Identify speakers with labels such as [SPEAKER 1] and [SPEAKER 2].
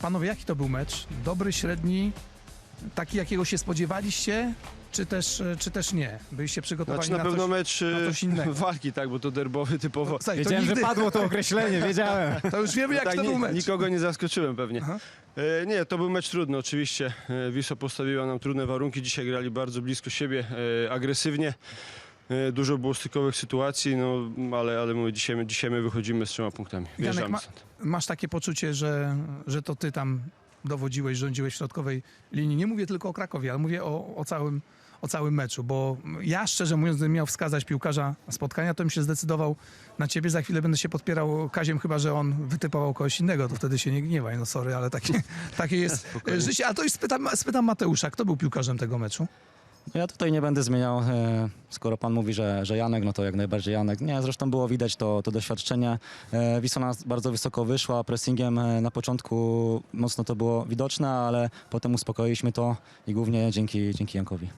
[SPEAKER 1] panowie, jaki to był mecz? Dobry, średni, taki jakiego się spodziewaliście, czy też, e, czy też nie? Byliście przygotowani
[SPEAKER 2] Znaczy na pewno
[SPEAKER 1] coś,
[SPEAKER 2] mecz
[SPEAKER 1] na
[SPEAKER 2] e,
[SPEAKER 1] coś innego.
[SPEAKER 2] walki, tak, bo to derbowy typowo.
[SPEAKER 1] Słuchaj, to,
[SPEAKER 3] Wiedziałem,
[SPEAKER 1] nigdy,
[SPEAKER 3] że padło to określenie, wiedziałem.
[SPEAKER 1] to już wiemy, jak
[SPEAKER 2] tak,
[SPEAKER 1] to był mecz.
[SPEAKER 2] Nikogo nie zaskoczyłem pewnie. E, nie, to był mecz trudny oczywiście. E, Wisła postawiła nam trudne warunki. Dzisiaj grali bardzo blisko siebie, e, agresywnie. E, dużo było stykowych sytuacji, no ale, ale mówię, dzisiaj, my- dzisiaj my wychodzimy z trzema punktami.
[SPEAKER 1] Janek, ma,
[SPEAKER 2] stąd.
[SPEAKER 1] masz takie poczucie, że, że to ty tam dowodziłeś, rządziłeś w środkowej linii. Nie mówię tylko o Krakowie, ale mówię o, o, całym, o całym meczu, bo ja szczerze mówiąc, gdybym miał wskazać piłkarza spotkania, to bym się zdecydował na ciebie. Za chwilę będę się podpierał Kaziem, chyba że on wytypował kogoś innego, to wtedy się nie gniewaj. No sorry, ale takie, takie jest
[SPEAKER 2] Spokojnie.
[SPEAKER 1] życie. A to już spytam, spytam Mateusza, kto był piłkarzem tego meczu?
[SPEAKER 3] No ja tutaj nie będę zmieniał, e, skoro pan mówi, że, że Janek, no to jak najbardziej Janek. Nie, zresztą było widać to, to doświadczenie. E, Wisła nas bardzo wysoko wyszła, pressingiem e, na początku mocno to było widoczne, ale potem uspokoiliśmy to i głównie dzięki, dzięki Jankowi.